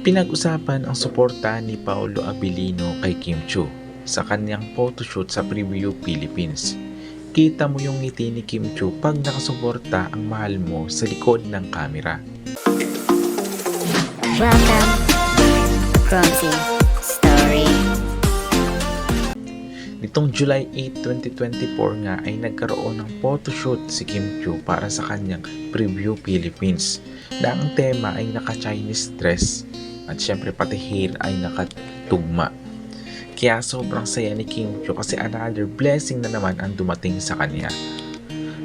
Pinag-usapan ang suporta ni Paolo Abilino kay Kim Chu sa kanyang photoshoot sa Preview Philippines. Kita mo yung ngiti ni Kim Chu pag nakasuporta ang mahal mo sa likod ng kamera. Welcome, Crumbsy Story. Nitong July 8, 2024 nga ay nagkaroon ng photoshoot si Kim Chu para sa kanyang Preview Philippines na ang tema ay naka-Chinese dress at syempre pati hair ay nakatugma. Kaya sobrang saya ni Kim Chu kasi another blessing na naman ang dumating sa kanya.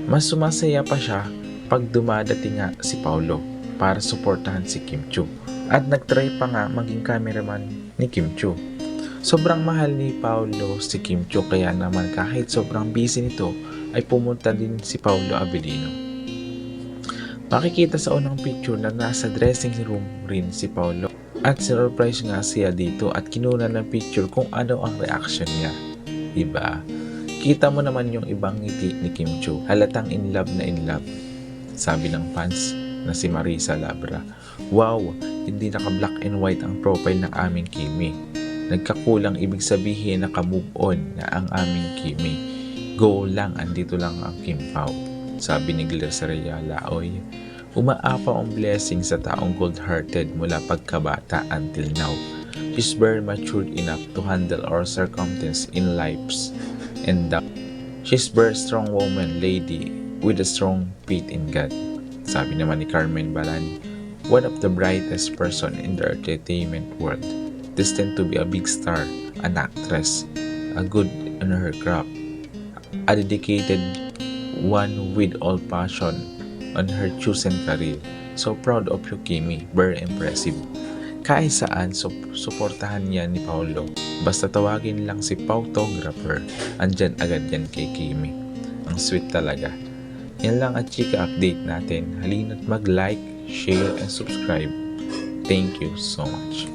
Mas sumasaya pa siya pag dumadating nga si Paulo para suportahan si Kim Chu. At nagtry pa nga maging cameraman ni Kim Chu. Sobrang mahal ni Paulo si Kim Chu kaya naman kahit sobrang busy nito ay pumunta din si Paulo Abilino. Makikita sa unang picture na nasa dressing room rin si Paulo at surprise nga siya dito at kinuna ng picture kung ano ang reaction niya. Diba? Kita mo naman yung ibang ngiti ni Kim Chu. Halatang in love na in love. Sabi ng fans na si Marisa Labra. Wow, hindi naka black and white ang profile ng aming Kimi. Nagkakulang ibig sabihin naka-move on na ang aming Kimi. Go lang, andito lang ang Kim Pao. Sabi ni Glaceria Laoy. Umaapa ang blessing sa taong cold-hearted mula pagkabata until now. She's very matured enough to handle our circumstance in lives. And uh, she's very strong woman, lady, with a strong faith in God. Sabi naman ni Carmen Balani, one of the brightest person in the entertainment world, destined to be a big star, an actress, a good in her craft, a dedicated one with all passion on her chosen career. So proud of you, Kimi. Very impressive. Kahit saan, sup- suportahan yan ni Paolo. Basta tawagin lang si Pautographer. Andyan agad yan kay Kimi. Ang sweet talaga. Yan lang at chika update natin. Halina't mag-like, share, and subscribe. Thank you so much.